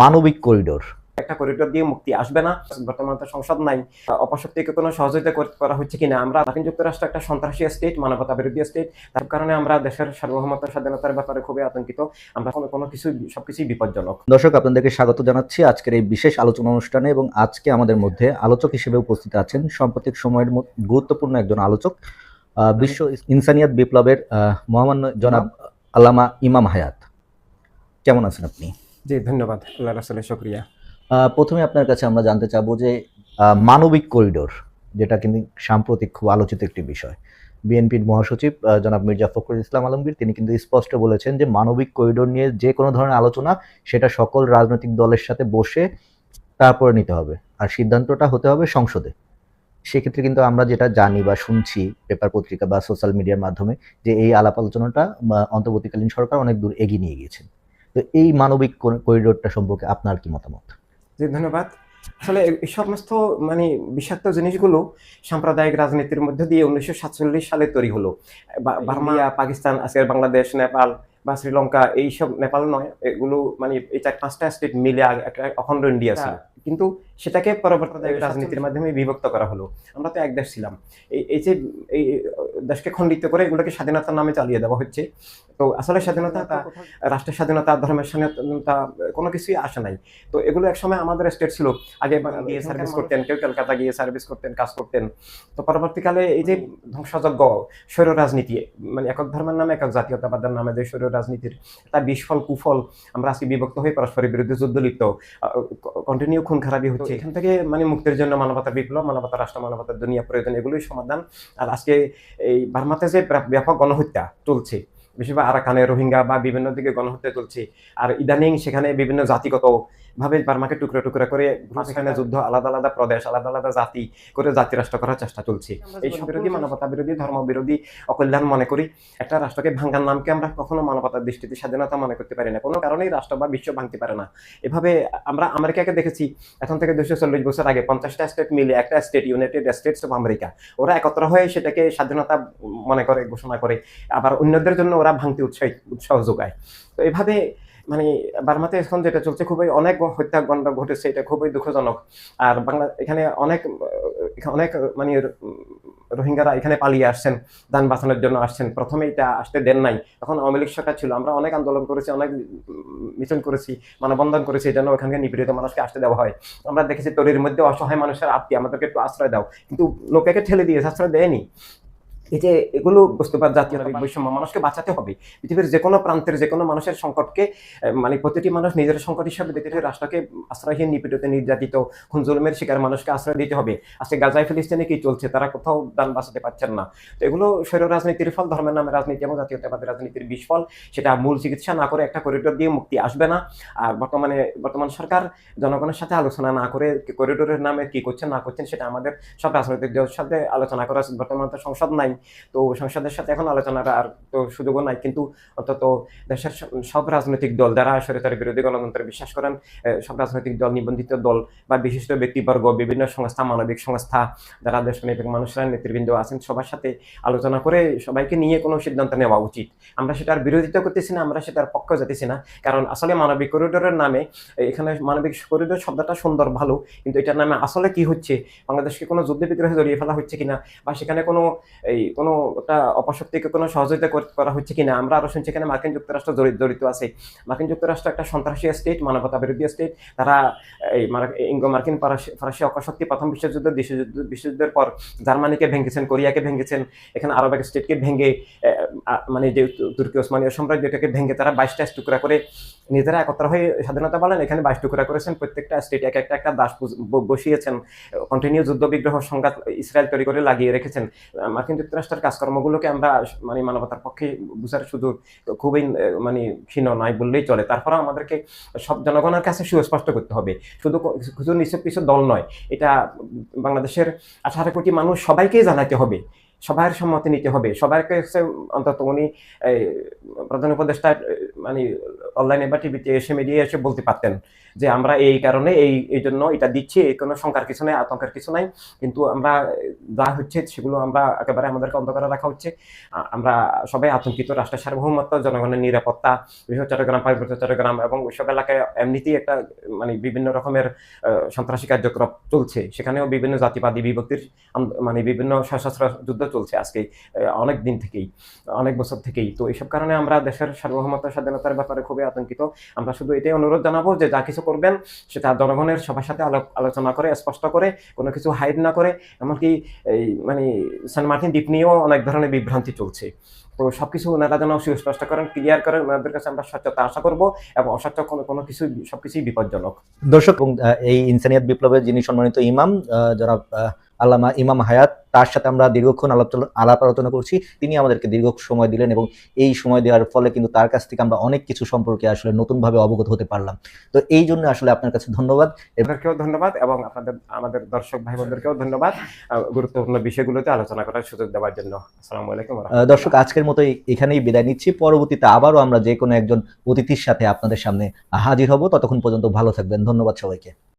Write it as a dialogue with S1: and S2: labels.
S1: মানবিক করিডোর।
S2: একটা করিডোর দিয়ে মুক্তি আসবে না। বর্তমানে তো সংসদ নাই। অপশক্তিকে কোনো সহযোগিতা কর- হচ্ছে কিনা? আমরা মার্কিন যুক্তরাষ্ট্র একটা সন্ত্রাসী স্টেট মানবতা বিরোধী স্টেট তার কারণে আমরা দেশের সার্বভৌমত্ব স্বাধীনতার ব্যাপারে খুবই আতঙ্কিত। আমরা কোনো কোনো কিছু সবকিছুই বিপজ্জনক।
S1: দর্শক আপনাদেরকে স্বাগত জানাচ্ছি আজকের এই বিশেষ আলোচনা অনুষ্ঠানে এবং আজকে আমাদের মধ্যে আলোচক হিসেবে উপস্থিত আছেন সাম্প্রতিক সময়ের গুরুত্বপূর্ণ একজন আলোচক আহ, বিশ্ব ইনসানিয়াত বিপ্লবের মহামান্য জনাব আল্লামা ইমাম হায়াত। কেমন আছেন আপনি?
S2: জি, ধন্যবাদ। আল্লাহ রাসুলের শুক্রিয়া।
S1: প্রথমে আপনার কাছে আমরা জানতে চাবো যে মানবিক করিডোর, যেটা কিন্তু সাম্প্রতিক খুব আলোচিত একটি বিষয়। বিএনপির মহাসচিব জনাব মির্জা ফখরুল ইসলাম আলমগীর, তিনি কিন্তু স্পষ্ট বলেছেন যে, মানবিক করিডোর নিয়ে যে কোনো ধরনের আলোচনা, সেটা সকল রাজনৈতিক দলের সাথে বসে তারপরে নিতে হবে। আর সিদ্ধান্তটা হতে হবে সংসদে। সেক্ষেত্রে কিন্তু আমরা যেটা জানি বা শুনছি পেপার পত্রিকা বা সোশ্যাল মিডিয়ার মাধ্যমে, যে এই আলাপ আলোচনাটা অন্তর্বর্তীকালীন সরকার অনেক দূর এগিয়ে নিয়ে গিয়েছেন। তো এই মানবিক করিডোরটা সম্পর্কে আপনার কি মতামত?
S2: জি ধন্যবাদ। আসলে এই সমস্ত মানে বিষাক্ত জিনিসগুলো সাম্প্রদায়িক রাজনীতির মধ্যে দিয়ে উনিশশো সাতচল্লিশ সালে তৈরি হলো। বা- বার্মা পাকিস্তান আজকের বাংলাদেশ নেপাল বা শ্রীলঙ্কা এইসব নেপাল নয় এগুলো মানে এই চার পাঁচটা স্টেট মিলে আগে একটা অখণ্ড ইন্ডিয়া ছিল। কিন্তু সেটাকে পরবর্তী রাজনীতির মাধ্যমে বিভক্ত করা হলো। আমরা তো এক দেশ ছিলাম। এই এই যে এই দেশকে খণ্ডিত করে এগুলোকে স্বাধীনতার নামে চালিয়ে দেওয়া হচ্ছে। তো আসলে স্বাধীনতা তা রাষ্ট্রের স্বাধীনতা ধর্মের স্বাধীনতা কোনো কিছুই আসে নাই। তো এগুলো একসময় আমাদের স্টেট ছিল। আগে গিয়ে সার্ভিস করতেন কেউ কলকাতা গিয়ে সার্ভিস করতেন কাজ করতেন। তো পরবর্তীকালে এই যে ধ্বংসযজ্ঞ স্বৈর রাজনীতি মানে একক ধর্মের নামে একক জাতীয়তাবাদের নামে যে স্বৈর রাজনীতির একটা বিস্ফল কুফল আমরা আজকে বিভক্ত হয়ে পরস্পরের বিরুদ্ধে যুদ্ধ লিপ্ত কন্টিনিউ খুন খারাপি হচ্ছে। এখান থেকে মানে মুক্তির জন্য মানবতার বিপ্লব মানবতা রাষ্ট্র মানবতার দুনিয়া প্রয়োজন এগুলোই সমাধান। আর আজকে এই বার্মাতে যে ব্যাপক গণহত্যা চলছে বেশিরভাগ আরাকানে রোহিঙ্গা বা বিভিন্ন দিকে গণহত্যা চলছে। আর ইদানিং সেখানে বিভিন্ন জাতিগত ভাবে বার্মাকে টুকরো টুকরো করে সেখানে যুদ্ধ আলাদা আলাদা প্রদেশ আলাদা আলাদা জাতি করে জাতি রাষ্ট্র করার চেষ্টা চলছে। এই সব বিরোধী মানবতা বিরোধী ধর্ম বিরোধী অকল্যাণ মনে করি। একটা রাষ্ট্রকে ভাঙ্গার নামকে আমরা কখনো মানবতার দৃষ্টিতে স্বাধীনতা মনে করতে পারি না। কোনো কারণেই রাষ্ট্র বা বিশ্ব ভাঙতে পারে না। এভাবে আমরা আমেরিকাকে দেখেছি। এখন থেকে দুশো চল্লিশ বছর আগে পঞ্চাশটা স্টেট মিলে একটা state United States of America ওরা একত্র হয়ে সেটাকে স্বাধীনতা মনে করে ঘোষণা করে। আবার অন্যদের জন্য ওরা ভাঙতে উৎসাহ উৎসাহ যোগায়। তো এভাবে মানে বার্মাতে এখন যেটা চলছে, খুবই অনেক হত্যাকাণ্ড ঘটেছে, এটা খুবই দুঃখজনক। আর বাংলা, এখানে অনেক অনেক মানে রোহিঙ্গারা এখানে পালিয়ে আসছেন দান বাঁচানোর জন্য আসছেন। প্রথমে এটা আসতে দেন নাই। তখন আওয়ামী লীগ সরকার ছিল, আমরা অনেক আন্দোলন করেছি, অনেক মিশন করেছি, মানববন্ধন করেছি, এই জন্য ওখানকার নিপীড়িত মানুষকে আসতে দেওয়া হয়। আমরা দেখেছি তরির মধ্যে অসহায় মানুষের আত্মীয়, আমাদেরকে একটু আশ্রয় দাও। কিন্তু লোকেকে ঠেলে দিয়েছে আশ্রয় দেয়নি। এই যে এগুলো বুঝতে পার জাতীয় বৈষম্য মানুষকে বাঁচাতে হবে। পৃথিবীর যে কোনো প্রান্তের যে কোনো মানুষের সংকটকে মানে প্রতিটি মানুষ নিজের সংকট হিসাবে দেখতে হবে রাষ্ট্রকে আশ্রয়হীন নিপীড়িত নির্যাতিত খুন জুলুমের শিকার মানুষকে আশ্রয় দিতে হবে। আজকে গাজায় ফিলিস্তিনে কি চলছে? তারা কোথাও দান বাঁচাতে পারছেন না। তো এগুলো শৈর রাজনীতির ফল ধর্মের নামে রাজনীতি এবং জাতীয়তাবাদী রাজনীতির বিস্ফল সেটা মূল চিকিৎসা না করে একটা করিডোর দিয়ে মুক্তি আসবে না। আর বর্তমানে বর্তমান সরকার জনগণের সাথে আলোচনা না করে করিডোরের নামে কি করছেন না করছেন সেটা আমাদের সব রাজনৈতিক দলের সাথে আলোচনা করা। বর্তমানে তো সংসদ নাই। তো সংসদের সাথে এখন আলোচনার আর তো সুযোগও নাই। কিন্তু অন্তত দেশের সব- রাজনৈতিক দল যারা সরকারের বিরোধী গণতন্ত্রে বিশ্বাস করেন সব রাজনৈতিক দল, নিবন্ধিত দল বা বিশিষ্ট ব্যক্তিবর্গ, বিভিন্ন সংস্থা, মানবিক সংস্থা যারা দেশপ্রেমিক মানুষরা নেতৃবৃন্দ আছেন, সবার সাথে আলোচনা করে সবাইকে নিয়ে কোনো সিদ্ধান্ত নেওয়া উচিত। আমরা সেটার বিরোধিতা করতেছি না, আমরা সেটার পক্ষ যেতেছি না। কারণ আসলে মানবিক করিডোরের নামে এখানে মানবিক করিডোর শব্দটা সুন্দর, ভালো, কিন্তু এটার নামে আসলে কি হচ্ছে? বাংলাদেশকে কোনো যুদ্ধ বিগ্রহে জড়িয়ে ফেলা হচ্ছে কিনা? বা সেখানে কোনো, এই কোনো একটা অপশক্তিকে কোনো সহযোগিতা কর- হচ্ছে কিনা? আমরা আরও শুনছি এখানে মার্কিন যুক্তরাষ্ট্র জড়ি- জড়িত আছে। মার্কিন যুক্তরাষ্ট্র একটা সন্ত্রাসী স্টেট মানবতা বিরোধী স্টেট তারা এই ইঙ্গো মার্কিন ফরাসি অপশক্তি প্রথম বিশ্বযুদ্ধ বিশ্বযুদ্ধ বিশ্বযুদ্ধের পর জার্মানিকে ভেঙেছেন, কোরিয়াকে ভেঙেছেন। এখানে আরব এক স্টেটকে ভেঙে মানে যে তুর্কি ওসমানীয় সাম্রাজ্যটাকে ভেঙে তারা বাইশটা টুকরা করে নিজেরা একত্র হয়ে স্বাধীনতা বলেন এখানে বাইশ টুকরা করেছেন। প্রত্যেকটা স্টেট এক একটা একটা দাস বসিয়েছেন। কন্টিনিউ যুদ্ধ বিগ্রহ সংঘাত ইসরায়েল তৈরি করে লাগিয়ে রেখেছেন। মার্কিন যুক্তরাষ্ট্রের কাজকর্মগুলোকে আমরা মানে মানবতার পক্ষে বুঝার শুধু খুবই মানে ক্ষীণ নয় বললেই চলে। তারপরে আমাদেরকে সব জনগণের কাছে সুস্পষ্ট করতে হবে। শুধু শুধু নিচু কিছু দল নয়, এটা বাংলাদেশের আঠারো কোটি মানুষ সবাইকেই জানাতে হবে। সবার সম্মতি নিতে হবে। সবার কাছে অন্তত উনি প্রধান উপদেষ্টা মানে অনলাইনে বা টিভিতে এসে মিডিয়া এসে বলতে পারতেন যে, আমরা এই কারণে এই এই জন্য এটা দিচ্ছি, এই কোনো শঙ্কার কিছু নাই, আতঙ্কের কিছু নাই। কিন্তু আমরা, যা হচ্ছে সেগুলো আমরা একেবারে আমাদেরকে অন্ধকারে রাখা হচ্ছে। আমরা সবাই আতঙ্কিত, রাষ্ট্রের সার্বভৌমত্ব, জনগণের নিরাপত্তা বৃহৎ চট্টগ্রাম পার্বত্য চট্টগ্রাম এবং ওইসব এলাকায় এমনিতেই একটা মানে বিভিন্ন রকমের সন্ত্রাসী কার্যক্রম চলছে। সেখানেও বিভিন্ন জাতিবাদী বিভক্তির মানে বিভিন্ন সশস্ত্র যুদ্ধ চলছে আজকে অনেক দিন থেকেই, অনেক বছর থেকেই। তো এইসব কারণে আমরা দেশের সার্বভৌমত্ব, স্বাধীনতার ব্যাপারে খুবই আতঙ্কিত। আমরা শুধু এটাই অনুরোধ জানাব যে যা কিছু করবেন, সেটা জনগণের সবার সাথে আলোচনা করে, স্পষ্ট করে, কোনো কিছু হাইড না করে, এমনকি এই মানে সেন্ট মার্টিন দ্বীপ নিয়েও অনেক ধরনের বিভ্রান্তি চলছে। তো সবকিছু ওনারা যেন সুস্পষ্ট করেন ক্লিয়ার করেন, ওনাদের কাছে আমরা স্বচ্ছতা আশা করব এবং অস্বচ্ছ কোনো কোনো কিছু সবকিছুই বিপজ্জনক।
S1: দর্শক এই ইনসানিয়াত বিপ্লবের যিনি সম্মানিত ইমাম যারা আল্লামা ইমাম হায়াত তার সাথে আমরা দীর্ঘক্ষণ আলাপ আলাপ আলোচনা করছি। তিনি আমাদেরকে দীর্ঘ সময় দিলেন এবং এই সময় দেওয়ার ফলে কিন্তু তার কাছ থেকে আমরা অনেক কিছু সম্পর্কে আসলে নতুনভাবে অবগত হতে পারলাম। তো এই জন্য আসলে আপনার কাছে ধন্যবাদ।
S2: আপনাদেরকেও ধন্যবাদ এবং আপনাদের আমাদের দর্শক ভাই বোনদেরকেও ধন্যবাদ গুরুত্বপূর্ণ বিষয়গুলোতে আলোচনা করার সুযোগ দেওয়ার জন্য। আসসালামু আলাইকুম
S1: দর্শক আজকের মতো এখানেই বিদায় নিচ্ছি। পরবর্তীতে আবারও আমরা যে কোনো একজন অতিথির সাথে আপনাদের সামনে হাজির হব। ততক্ষণ পর্যন্ত ভালো থাকবেন। ধন্যবাদ সবাইকে।